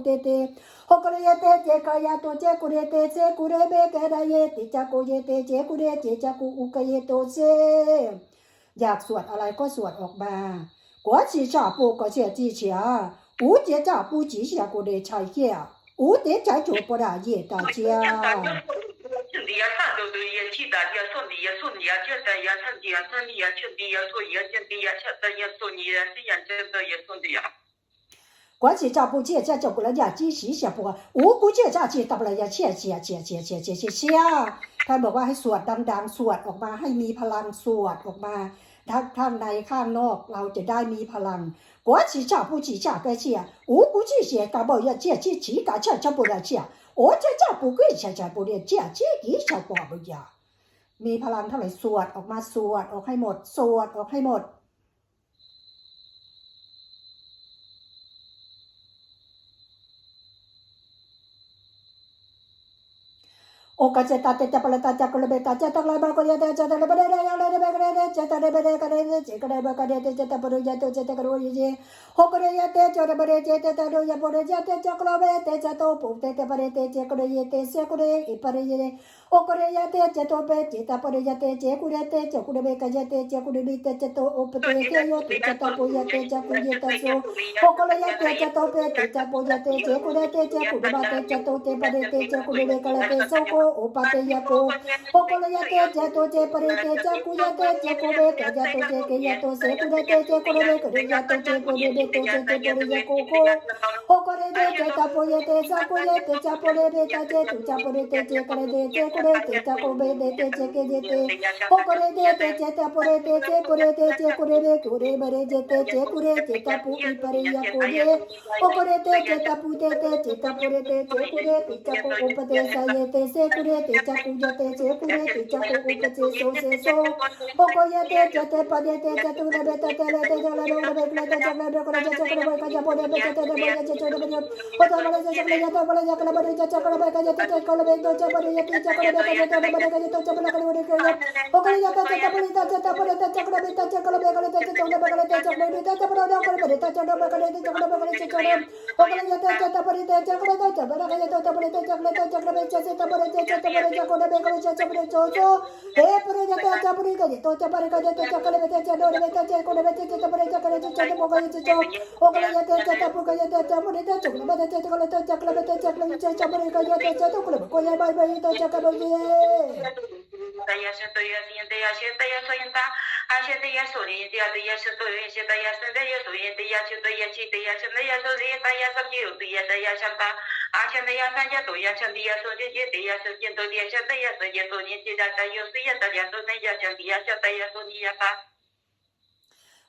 てて、ほこれやててかやとちゃくれてせくれべからyeてちゃこyeてちゃくれてちゃくอุกเยโตเซอยากสวดอะไรก็สวดออกมากัวฉีชาปูก็เฉียจีเฉียอูเจียจ่าปูจีเฉียกูเดชัยเกียอูเตใจโจปราเยตาเจีย 顺利呀，啥都对呀，其他呀顺利呀，顺利呀，简单呀，顺利呀，顺利呀，顺利呀，所以呀，简单呀，简单呀，顺利呀，这样简单呀，顺利呀。 关系照不接这就过来呀，几时下不我估计จะจีตับอะไรยาเชี่ยเชี่ยเชี่ยเชี่ยเชี่ยเชี่ยเชี่ยเชี่ยท่านบอกว่าให้สวดดังๆ สวดออกมาให้มีพลังสวดออกมาทั้งข้างในข้างนอกเราจะได้มีพลังกว่าจีจ่าผู้จีจ่าก็เชี่ย我估计เชี่ยกาบอกยาเชี่ยจีจีกาเชี่ยจะ不来เชี่ย我这这不贵เชี่ยจะ不เรียนเชี่ยจีกี่เชี่ยบอกไม่ยามีพลังเท่าไหร่สวดออกมาสวดออกให้หมด สวดออกให้หมด ओकचे ताते चपळ ताच्या कुळबे ताच्या तगला बळकोया त्याच्या तगले बडे रे याले रे बेगडे रे चेतडे बडे करे रे चेकडे बकडे ते चेत परू जातो चेत करू जे हो करे या ते चोर बरे चेत तडो या पडे जाते चकलो बे ते चतो पुते ते परे ते चेकडे ये ते सेकडे इपरे ये ओकरे या ते चेतो बे चेता परे जाते चेकुडे ते चेकुडे बे कजे ते चेकुडे बी ते चेतो उपते ते यो ते चतो पुया ते चकु ये तसो ओकले या ते चेतो बे चेता पुया ते चेकुडे ते चेकुडे बा चतो ते परे ते चेकुडे बे कळे ते सोको उपातेयतो उपलयते च तो चे परेते च कुयते च कुवेते च तो चे केयतो से कुवेते च कुरवे कुरुयतो चे कुवेते च चे परिय कोको ओकरेते च तपोयते स कुयते च परेते च तु च परेते च करेते च कुरेते च कुवेते च केजेते ओकरेते च तपोरेते च कुरेते च कुरेवे कुरे बरे जेते च कुरे च तपु परिय कुरे ओकरेते च तपुते च तपोरेते च कुरे पितको उपते सयते से पुरे च पूजते चे पुरे च उपचे सो से सो ओकोयते चते पदेते चतुरबेते तेलेते जलरोडबेते चक्रबेकरजे चक्रबेकरजे पदेते चते बजे चतुरबेते ओतबले चकले जतो बले जकले बजे चक्रबेकरजे जते चकले तो चबले जते चक्रबेकरजे तो बले तो चबले कले कले ओकले जते चते बले चते पदेते चक्रबेते चक्रबेकरजे चक्रबेकरजे चक्रबेकरजे चक्रबेकरजे चक्रबेकरजे चक्रबेकरजे चक्रबेकरजे saya soy 俺现在也收的人家的也是做人些的，也现在也收人的也去做也去的也现在也收人的也是有的也的也现在，俺现在也三千多也现在也收的也的也是进多的，现在也是也多年纪了，咱有时也得连着人家讲的也现在也收你也发。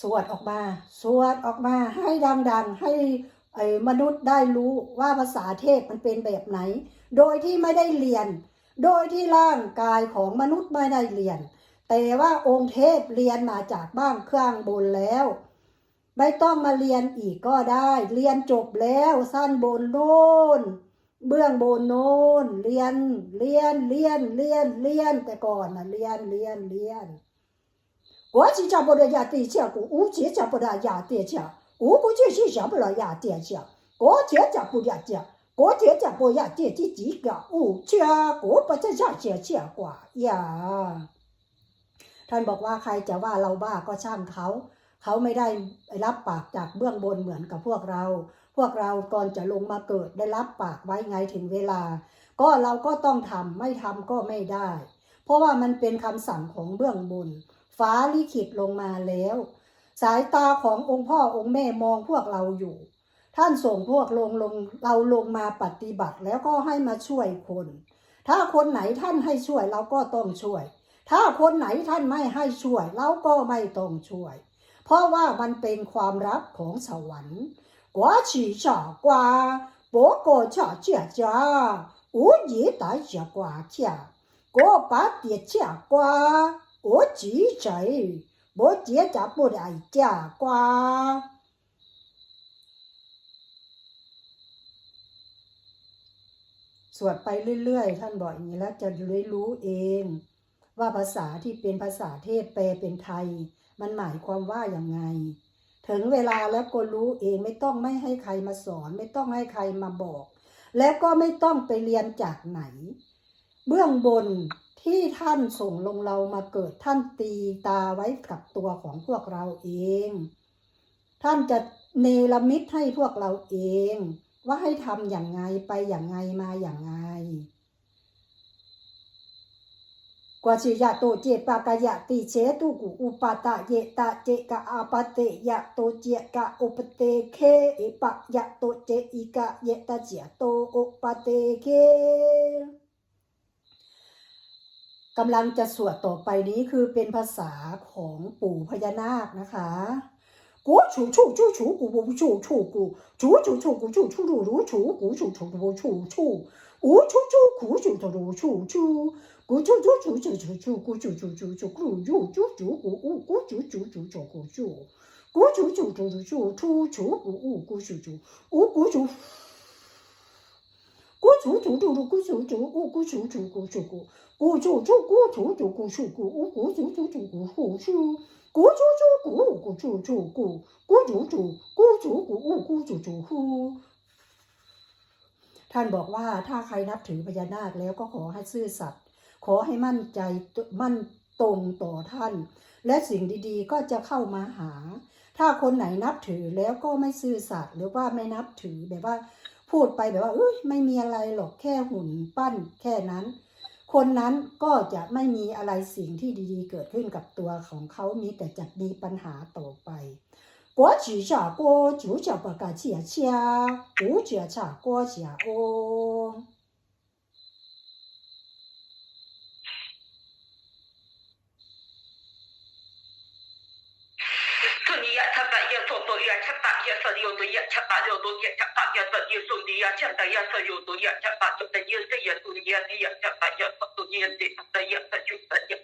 สวดออกมา สวดออกมาให้ดังๆ ให้ไอ้มนุษย์ได้รู้ว่าภาษาเทพมันเป็นแบบไหน โดยที่ไม่ได้เรียน โดยที่ร่างกายของมนุษย์ไม่ได้เรียน แต่ว่าองค์เทพเรียนมาจากบ้านเครื่องบนแล้ว ไม่ต้องมาเรียนอีกก็ได้ เรียนจบแล้วสั้นบนโน้นเบื้องบนโน้นเรียนเรียนเรียนเรียนเรียนแต่ก่อนนะเรียนเรียนเรียน 国际讲不了呀对讲过，五节讲不了呀对讲，五国节是讲不了呀对讲，国节讲不了讲，国节讲不呀对第几个五家国不จะ讲เจียกว่าอย่าท่านบอกว่าใครจะว่าเราบ้าก็ช่างเขา เขาไม่ได้รับปากจากเบื้องบนเหมือนกับพวกเรา พวกเราก่อนจะลงมาเกิดได้รับปากไว้ไงถึงเวลา ก็เราก็ต้องทำไม่ทำก็ไม่ได้ เพราะว่ามันเป็นคำสั่งของเบื้องบน ฟ้าลิขิตลงมาแล้ว สายตาขององค์พ่อองค์แม่มองพวกเราอยู่ ท่านส่งพวกลงลงเราลงมาปฏิบัติแล้วก็ให้มาช่วยคน ถ้าคนไหนท่านให้ช่วยเราก็ต้องช่วย ถ้าคนไหนท่านไม่ให้ช่วยเราก็ไม่ต้องช่วย เพราะว่ามันเป็นความรักของสวรรค์กว่าฉีฉากว่าโปโกฉาเจียจ้า 无几大下瓜家，我把爹家瓜， 我几岁，我爹家不来家瓜。 สวดไปเรื่อยๆ ท่านบอกอย่างนี้แล้วจะได้รู้เอง ว่าภาษาที่เป็นภาษาเทศแปลเป็นไทย มันหมายความว่าอย่างไง ถึงเวลาแล้วก็รู้เองไม่ต้องไม่ให้ใครมาสอน ไม่ต้องให้ใครมาบอก และก็ไม่ต้องไปเรียนจากไหน เบื้องบน ที่ท่านส่งลงเรามาเกิดท่านตีตาไว้กับตัวของพวกเราเอง ท่านจะเนรมิตให้พวกเราเอง ว่าให้ทำอย่างไงไปอย่างไงมาอย่างไงกว่าชิยะโตเจปากายะติเชตุกุอุปาตะเยตะเจกะอาปะเตยะโตเจกะอุปเตเคเอปะยะโตเจอิกะเยตะเจโตอุปเตเค กำลังจะสวดต่อไปนี้คือเป็นภาษาของปู่พญานาคนะคะกูชูชูชูชูกูบูชูชูกูชูชูชูกูชูชูรูรูชูกูชูชูกูบูชูชูอูชูชูกูชูชูรูชูชูกูชูชูชูชูชูชูกูชูชูชูชูกูยูชูชูกูอูกูชูชูชูชูกูชูกูชูชูชูชูชูชูชูกูอูกูชูชูอูกูชู กูชูชูชูชูกูชูชูอูกูชูชูกูชูกูกูชูชูกูชูชูกูชูกูอูกูชูชูชูกูชูชู 咕啾啾咕咕啾啾咕咕啾啾咕啾咕呜咕啾啾ฮูท่านบอกว่าถ้าใครนับถือพญานาคแล้วก็ขอให้ซื่อสัตย์ขอให้มั่นใจมั่นตรงต่อท่าน และสิ่งดีๆ ก็จะเข้ามาหา ถ้าคนไหนนับถือแล้วก็ไม่ซื่อสัตย์หรือว่าไม่นับถือแบบว่า พูดไปแบบว่าเอ้ยไม่มีอะไรหรอกแค่หุ่นปั้นแค่นั้น คนนั้นก็จะไม่มีอะไรสิ่งที่ดีๆ เกิดขึ้นกับตัวของเขามีแต่จะมีปัญหาต่อไป国举下锅就叫不个接家，不觉查国家哦。 八六度热，七八热度热，十度热，七度热，十六度热，七八度热，十一度热，十二七八热，十度热，十八度热，十九度热。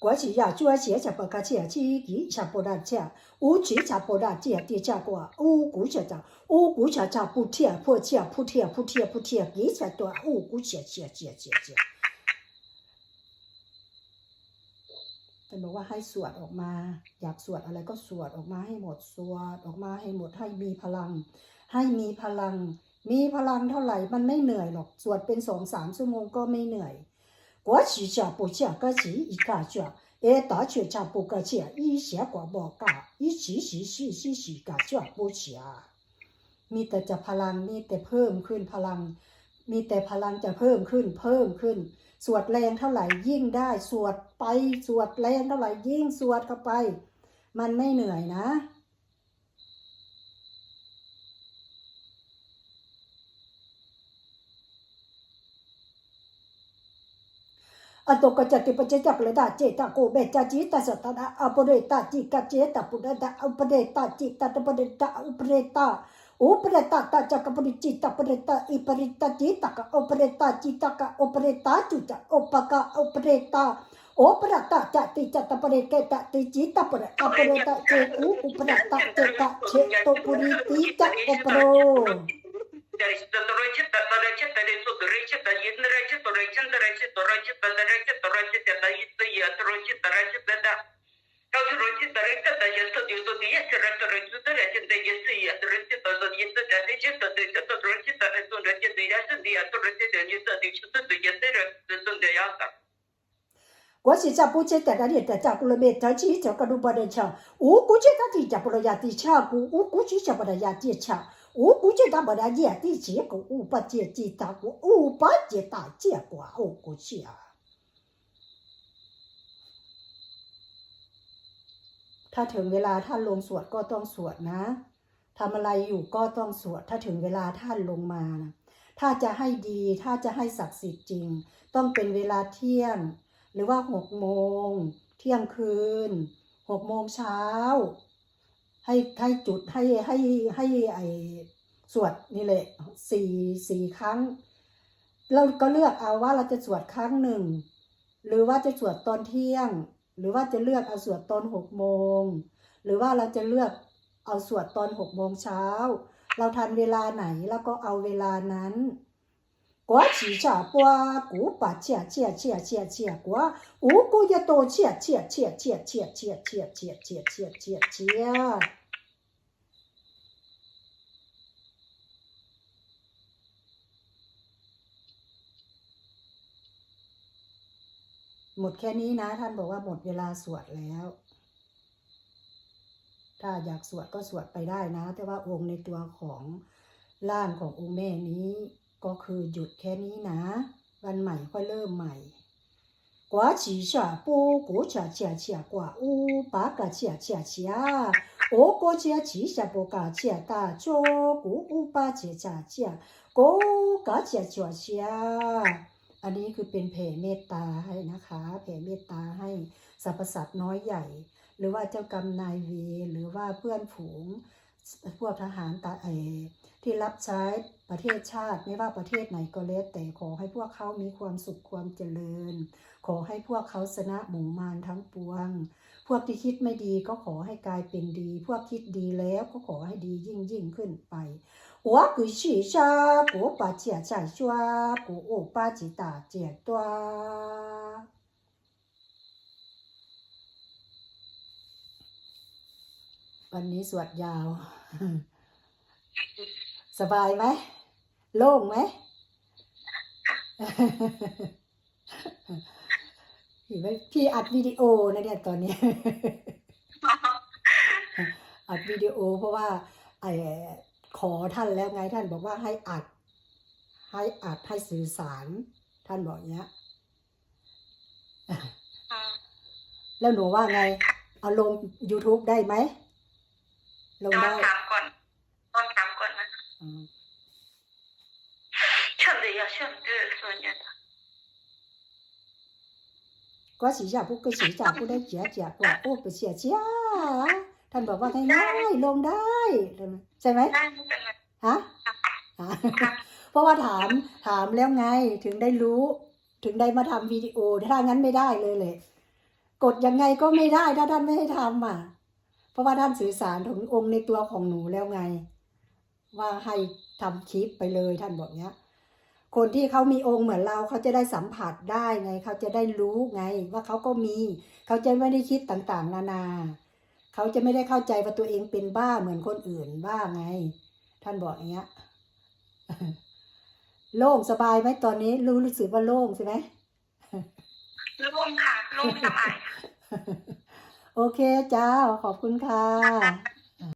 过去呀，就爱吃吃不干吃，吃吃吃不难吃。我吃吃不难吃，爹吃过，我姑吃着，我姑吃着不甜，不甜，不甜，不甜，不甜，你吃多，我姑吃吃吃吃吃。 ท่านบอกว่าให้สวดออกมา อยากสวดอะไรก็สวดออกมาให้หมดสวดออกมาให้หมดให้มีพลัง ให้มีพลัง มีพลังเท่าไหร่มันไม่เหนื่อยหรอกสวดเป็นสองสามชั่วโมงก็ไม่เหนื่อยกว่าฉีจ่าปูจ่าก็ฉีอีกาจ่าเอต่อเฉียจ่าปูก็เฉียอีเสียกว่าบอกกาอีฉีฉีฉีฉีฉีกาจ่าปูเฉียมีแต่จะพลังมีแต่เพิ่มขึ้นพลัง มีแต่พลังจะเพิ่มขึ้นเพิ่มขึ้น สวดแรงเท่าไหร่ยิ่งได้ สวดไปสวดแรงเท่าไหร่ยิ่งสวดเข้าไป มันไม่เหนื่อยนะอันตกจัติปเจจักเลยตาเจตาโกเบจาจิตาสตนะอปเรตาจิกะเจตาปุระตาอุปเรตาจิตาตปเรตาอุปเรตา อุปเรตาตาจักปริจิตาปเรตาอิปริตาจิ 要是人家人家在也是就是也是人家人家在人家在也是也是人家在在也是在在也是在在在人家在那种人家在也是的也是人家在你这里就是在也是人这种的样子。我是在不接在那里在在古了没着急在古了不能抢，我估计他地在不了也地抢过，我估计在不了也地抢。我估计他不了年底结果，五八节的大过，五八节大结果，我估计啊。 ถ้าถึงเวลาท่านลงสวดก็ต้องสวดนะทำอะไรอยู่ก็ต้องสวด ถ้าถึงเวลาท่านลงมานะถ้าจะให้ดีถ้าจะให้ศักดิ์สิทธิ์จริง ต้องเป็นเวลาเที่ยง หรือว่าหกโมง เที่ยงคืนหกโมงเช้า ให้ให้จุดให้ให้ให้ไอสวดนี่แหละสี่สี่ครั้ง เราก็เลือกเอาว่าเราจะสวดครั้งหนึ่ง หรือว่าจะสวดตอนเที่ยง หรือว่าจะเลือกเอาสวดตอนหกโมงหรือว่าเราจะเลือกเอาสวดตอนหกโมงเช้า เราทันเวลาไหนแล้วก็เอาเวลานั้นกัวฉีฉ่าปัวกูปะเฉียเฉียเฉียเฉียเฉียกัวอูกูจะโตเฉียเฉียเฉียเฉียเฉียเฉียเฉียเฉียเฉียเฉียเฉียเฉีย หมดแค่นี้นะ ท่านบอกว่าหมดเวลาสวดแล้ว ถ้าอยากสวดก็สวดไปได้นะ แต่ว่าองค์ในตัวของร่างขององค์แม่นี้ ก็คือหยุดแค่นี้นะ วันใหม่ค่อยเริ่มใหม่กว่าฉีฉาปูกูฉาเฉียเฉียกว่าอูปากะเฉียเฉียเฉียโอโกเฉียฉีฉาปูกะเฉียตาโจกูอูปาเฉียฉาเฉียโกกะเฉียเฉียเฉีย อันนี้คือเป็นแผ่เมตตาให้นะคะแผ่เมตตาให้สรรพสัตว์น้อยใหญ่ หรือว่าเจ้ากรรมนายเวรหรือว่าเพื่อนฝูงพวกทหารตาเออที่รับใช้ประเทศชาติไม่ว่าประเทศไหนก็แล้วแต่ขอให้พวกเขามีความสุขความเจริญ ขอให้พวกเขาชนะหมู่มารทั้งปวง พวกที่คิดไม่ดีก็ขอให้กลายเป็นดี พวกคิดดีแล้วก็ขอให้ดียิ่งยิ่งขึ้นไป 我给许下我把钱在刷我我把几大剪断วันนี้สวดยาว สบายไหม โล่งไหม เห็นไหมพี่อัดวิดีโอนะเนี่ยตอนเนี้ย อัดวิดีโอเพราะว่าไอ้ ขอท่านแล้วไงท่านบอกว่าให้อัด ให้อัดให้สื่อสาร ท่านบอกเนี้ยแล้วหนูว่าไง เอาลง YouTube ได้ไหมลงได้ถามก่อนตอนถามก่อนนะเชื่อมเดียวเมเดือส่วนใหญ่ก็สีจ่าพวกก็สีจ่าพวกได้เจียเจียกว่าพวกไปเจียเจีย ท่านบอกว่าง่ายๆลงได้ ใช่ไหมได้ไม่เป็นไรฮะฮะเพราะว่าถามถามแล้วไงถึงได้รู้ ถึงได้มาทำวิดีโอถ้างั้นไม่ได้เลยเลย กดยังไงก็ไม่ได้ถ้าท่านไม่ให้ทำอะ เพราะว่าท่านสื่อสารถึงองค์ในตัวของหนูแล้วไง ว่าให้ทำคลิปไปเลยท่านบอกเนี้ย คนที่เขามีองค์เหมือนเราเขาจะได้สัมผัสได้ไง เขาจะได้รู้ไง ว่าเขาก็มี เขาจะไม่ได้คิดต่างๆ นานา เขาจะไม่ได้เข้าใจว่าตัวเองเป็นบ้าเหมือนคนอื่นบ้าไง ท่านบอกอย่างเงี้ยโล่งสบายไหมตอนนี้ รู้รู้สึกว่าโล่งใช่ไหมร่วมค่ะร่วมทำไมโอเคจ้า ขอบคุณค่ะ